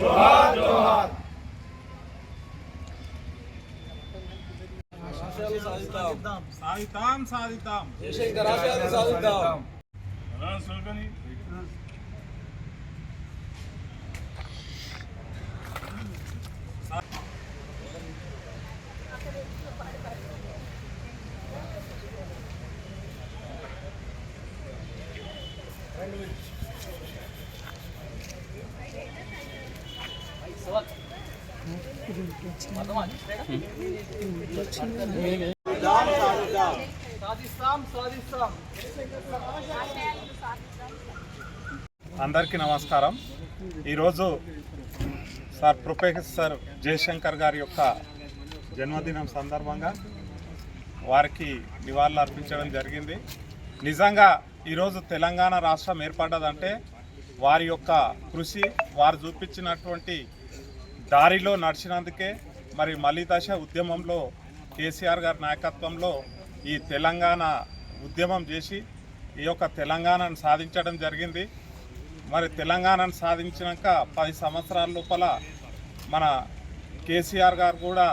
जोहार जोहार సాధిద్దాం సాధిద్దాం సాధిద్దాం జయశంకర్ ఆశయాలు సాధిద్దాం సుల్కని అందరికీ నమస్కారం. ఈరోజు సార్ ప్రొఫెసర్ జయశంకర్ గారి యొక్క జన్మదినం సందర్భంగా వారికి నివాళులు అర్పించడం జరిగింది. నిజంగా ఈరోజు తెలంగాణ రాష్ట్రం ఏర్పడ్డదంటే వారి యొక్క కృషి వారు చూపించినటువంటి దారిలో నడిచినందుకే మరి మళ్ళీ ఉద్యమంలో కేసీఆర్ గారి నాయకత్వంలో ఈ తెలంగాణ ఉద్యమం చేసి ఈ యొక్క తెలంగాణను సాధించడం జరిగింది. మరి తెలంగాణను సాధించినాక పది సంవత్సరాల లోపల మన కేసీఆర్ గారు కూడా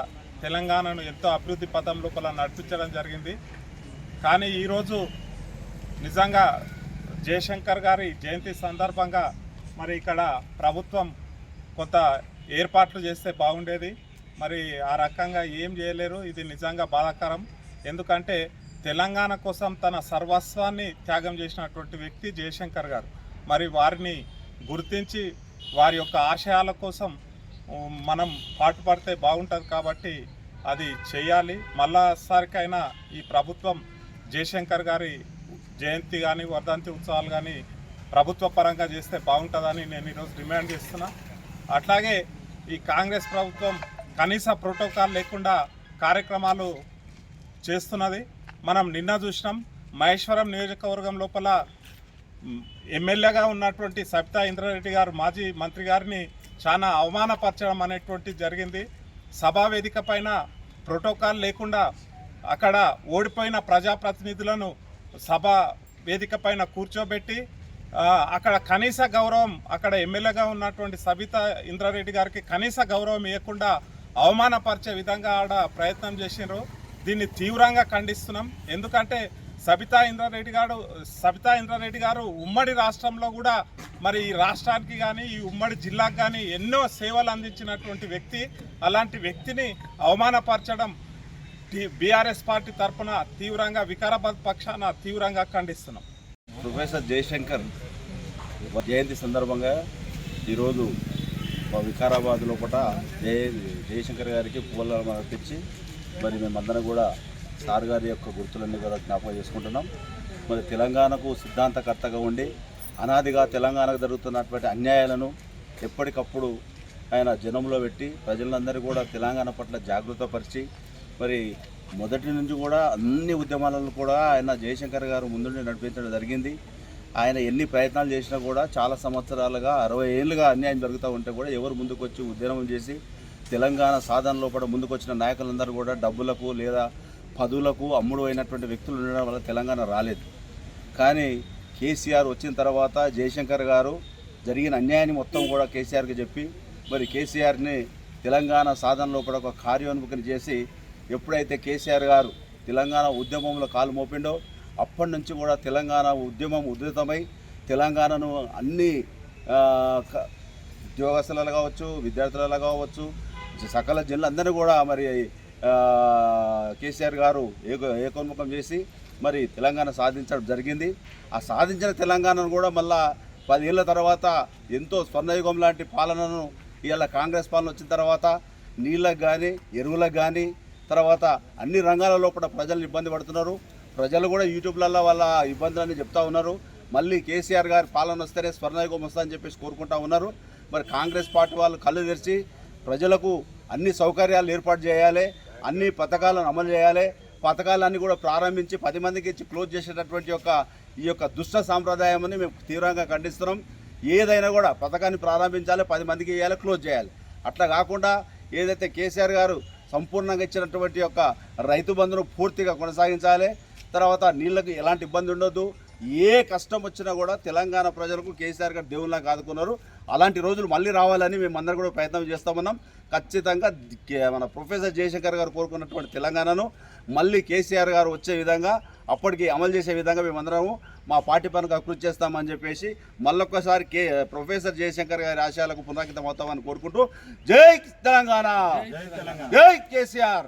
తెలంగాణను ఎంతో అభివృద్ధి పథం లోపల నడిపించడం జరిగింది. కానీ ఈరోజు నిజంగా జయశంకర్ గారి జయంతి సందర్భంగా మరి ఇక్కడ ప్రభుత్వం కొంత ఏర్పాట్లు చేస్తే బాగుండేది. మరి ఆ రకంగా ఏం చేయలేరు. ఇది నిజంగా బాధాకరం. ఎందుకంటే తెలంగాణ కోసం తన సర్వస్వాన్ని త్యాగం చేసినటువంటి వ్యక్తి జయశంకర్ గారు. మరి వారిని గుర్తించి వారి యొక్క ఆశయాల కోసం మనం పాటుపడితే బాగుంటుంది కాబట్టి అది చేయాలి. మళ్ళాసారికైనా ఈ ప్రభుత్వం జయశంకర్ గారి జయంతి కానీ వర్ధంతి ఉత్సవాలు కానీ ప్రభుత్వ పరంగా చేస్తే బాగుంటుందని నేను ఈరోజు డిమాండ్ చేస్తున్నా. అట్లాగే ఈ కాంగ్రెస్ ప్రభుత్వం కనీస ప్రోటోకాల్ లేకుండా కార్యక్రమాలు చేస్తున్నది. మనం నిన్న చూసినాం మహేశ్వరం నియోజకవర్గం లోపల ఎమ్మెల్యేగా ఉన్నటువంటి సబితా ఇంద్రారెడ్డి గారు మాజీ మంత్రి గారిని చాలా అవమానపరచడం అనేటువంటి జరిగింది. సభా వేదిక పైన ప్రోటోకాల్ లేకుండా అక్కడ ఓడిపోయిన ప్రజాప్రతినిధులను సభ వేదిక పైన కూర్చోబెట్టి అక్కడ కనీస గౌరవం అక్కడ ఎమ్మెల్యేగా ఉన్నటువంటి సబితా ఇంద్రారెడ్డి గారికి కనీస గౌరవం ఇవ్వకుండా అవమానపరిచే విధంగా ఆడ ప్రయత్నం చేసినారు దీన్ని తీవ్రంగా ఖండిస్తున్నాం. ఎందుకంటే సబితా ఇంద్రారెడ్డి గారు సబితా ఇంద్రారెడ్డి గారు ఉమ్మడి రాష్ట్రంలో కూడా మరి ఈ రాష్ట్రానికి కానీ ఈ ఉమ్మడి జిల్లాకు కానీ ఎన్నో సేవలు అందించినటువంటి వ్యక్తి. అలాంటి వ్యక్తిని అవమానపరచడం బీఆర్ఎస్ పార్టీ తరఫున తీవ్రంగా వికారాబాద్ పక్షాన తీవ్రంగా ఖండిస్తున్నాం. ప్రొఫెసర్ జయశంకర్ జయంతి సందర్భంగా ఈరోజు మా వికారాబాద్ లోపల జయ జయశంకర్ గారికి పూల తెచ్చి మరి మేమందరం కూడా సార్ గారి యొక్క గుర్తులన్నీ కూడా జ్ఞాపకం చేసుకుంటున్నాం. మరి తెలంగాణకు సిద్ధాంతకర్తగా ఉండి అనాదిగా తెలంగాణకు జరుగుతున్నటువంటి అన్యాయాలను ఎప్పటికప్పుడు ఆయన జనంలో పెట్టి ప్రజలందరూ కూడా తెలంగాణ పట్ల జాగృతపరిచి మరి మొదటి నుంచి కూడా అన్ని ఉద్యమాలను కూడా ఆయన జయశంకర్ గారు ముందుండి నడిపించడం జరిగింది. ఆయన ఎన్ని ప్రయత్నాలు చేసినా కూడా చాలా సంవత్సరాలుగా అరవై ఏళ్ళుగా అన్యాయం జరుగుతూ ఉంటే కూడా ఎవరు ముందుకు వచ్చి ఉద్యమం చేసి తెలంగాణ సాధన లోపల ముందుకొచ్చిన నాయకులందరూ కూడా డబ్బులకు లేదా పదులకు అమ్ముడు అయినటువంటి వ్యక్తులు ఉండడం వల్ల తెలంగాణ రాలేదు. కానీ కేసీఆర్ వచ్చిన తర్వాత జయశంకర్ గారు జరిగిన అన్యాయాన్ని మొత్తం కూడా కేసీఆర్కి చెప్పి మరి కేసీఆర్ని తెలంగాణ సాధనలో కూడా ఒక కార్యోన్ముఖిని చేసి ఎప్పుడైతే కేసీఆర్ గారు తెలంగాణ ఉద్యమంలో కాలు మోపిండో అప్పటి నుంచి కూడా తెలంగాణ ఉద్యమం ఉధృతమై తెలంగాణను అన్ని క- ఉద్యోగస్తులలో కావచ్చు విద్యార్థులలో కావచ్చు సకల జిల్లందరూ కూడా మరి కేసీఆర్ గారు ఏక ఏకోన్ముఖం చేసి మరి తెలంగాణ సాధించడం జరిగింది. ఆ సాధించిన తెలంగాణను కూడా మళ్ళా పదేళ్ళ తర్వాత ఎంతో స్వర్ణయుగం లాంటి పాలనను ఇవాళ కాంగ్రెస్ పాలన వచ్చిన తర్వాత నీళ్ళకు కానీ ఎరువులకు కానీ తర్వాత అన్ని రంగాల లోపల ప్రజలు ఇబ్బంది పడుతున్నారు. ప్రజలు కూడా యూట్యూబ్లలో వాళ్ళ ఇబ్బందులన్నీ చెప్తా ఉన్నారు. మళ్ళీ కేసీఆర్ గారి పాలన వస్తేనే స్వర్ణయుగం అని చెప్పేసి కోరుకుంటా ఉన్నారు. మరి కాంగ్రెస్ పార్టీ వాళ్ళు కళ్ళు తెరిచి ప్రజలకు అన్ని సౌకర్యాలు ఏర్పాటు చేయాలి అన్ని పథకాలను అమలు చేయాలి. పథకాలన్నీ కూడా ప్రారంభించి పది మందికి ఇచ్చి క్లోజ్ చేసేటటువంటి యొక్క ఈ యొక్క దుష్ట సాంప్రదాయాన్ని మేము తీవ్రంగా ఖండిస్తున్నాం. ఏదైనా కూడా పథకాన్ని ప్రారంభించాలి పది మందికి వేయాలి క్లోజ్ చేయాలి. అట్లా కాకుండా ఏదైతే కేసీఆర్ గారు సంపూర్ణంగా ఇచ్చినటువంటి యొక్క రైతు బంధును పూర్తిగా కొనసాగించాలి. తర్వాత నీళ్ళకు ఎలాంటి ఇబ్బంది ఉండొద్దు. ఏ కష్టం వచ్చినా కూడా తెలంగాణ ప్రజలకు కేసీఆర్ గారు దేవుళ్ళకి ఆదుకున్నారు అలాంటి రోజులు మళ్ళీ రావాలని మేము అందరం కూడా ప్రయత్నం చేస్తామన్నాం. ఖచ్చితంగా మన ప్రొఫెసర్ జయశంకర్ గారు కోరుకున్నటువంటి తెలంగాణను మళ్ళీ కేసీఆర్ గారు వచ్చే విధంగా అప్పటికి అమలు చేసే విధంగా మేమందరము మా పార్టీ పనులకు కృషి చేస్తామని చెప్పేసి మళ్ళొక్కసారి కే ప్రొఫెసర్ జయశంకర్ గారి ఆశయాలకు పునరాకితం అవుతామని కోరుకుంటూ జై తెలంగాణ! జై కేసీఆర్!